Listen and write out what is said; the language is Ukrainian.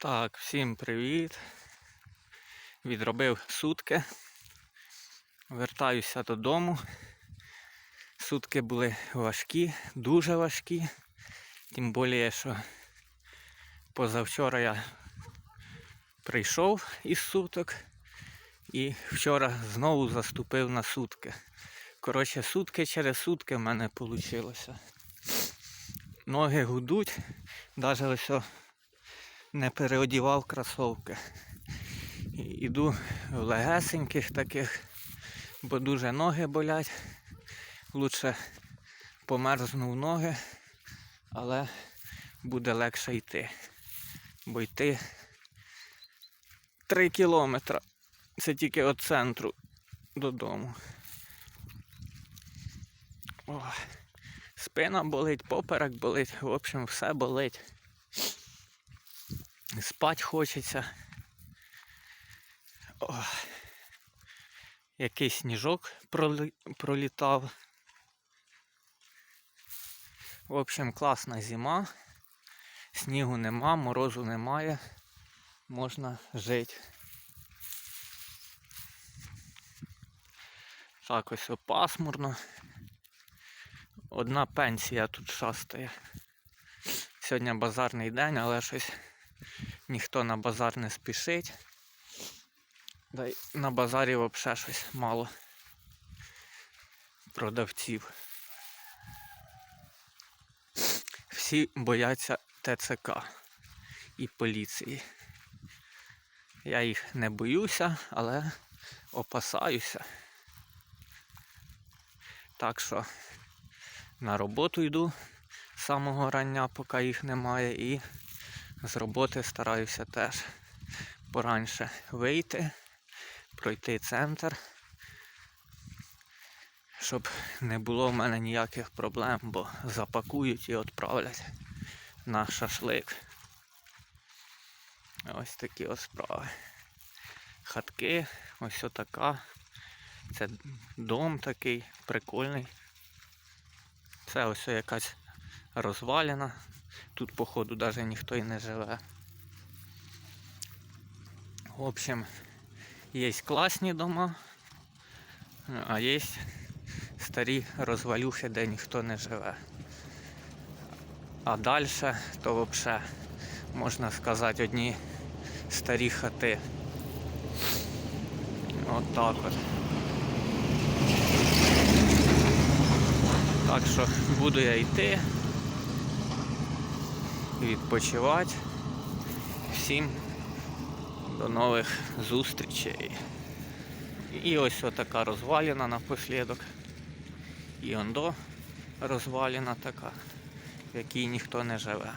Так, всім привіт. Відробив сутки. Вертаюся додому. Сутки були важкі, дуже важкі. Тим більше, що позавчора я прийшов із суток і вчора знову заступив на сутки. Коротше, сутки через сутки в мене вийшло. Ноги гудуть, навіть ось не переодівав кросовки. Іду в легесеньких таких, бо дуже ноги болять. Лучше померзнув ноги, але буде легше йти. Бо йти 3 кілометри. Це тільки від центру додому. Ой. Спина болить, поперек болить, в общем, все болить. Спать хочеться. Ох. Якийсь сніжок пролітав. В общем, класна зима. Снігу нема, морозу немає. Можна жити. Так ось пасмурно. Одна пенсія тут шастає. Сьогодні базарний день, але щось ніхто на базар не спішить. Да й на базарі взагалі щось мало продавців. Всі бояться ТЦК і поліції. Я їх не боюся, але опасаюся. Так що на роботу йду з самого рання, поки їх немає, і з роботи стараюся теж пораньше вийти, пройти центр, щоб не було в мене ніяких проблем, бо запакують і відправлять на шашлик. Ось такі ось справи. Хатки, ось отака. Це дом такий прикольний. Це ось якась розвалена. Тут, походу, навіть ніхто і не живе. В общем, є класні дома, а є старі розвалюхи, де ніхто не живе. А далі то взагалі, можна сказати, одні старі хати. От так от. Так що буду я йти, відпочивати. Всім до нових зустрічей. І ось отака розваліна напослідок. І ондо розваліна така, в якій ніхто не живе.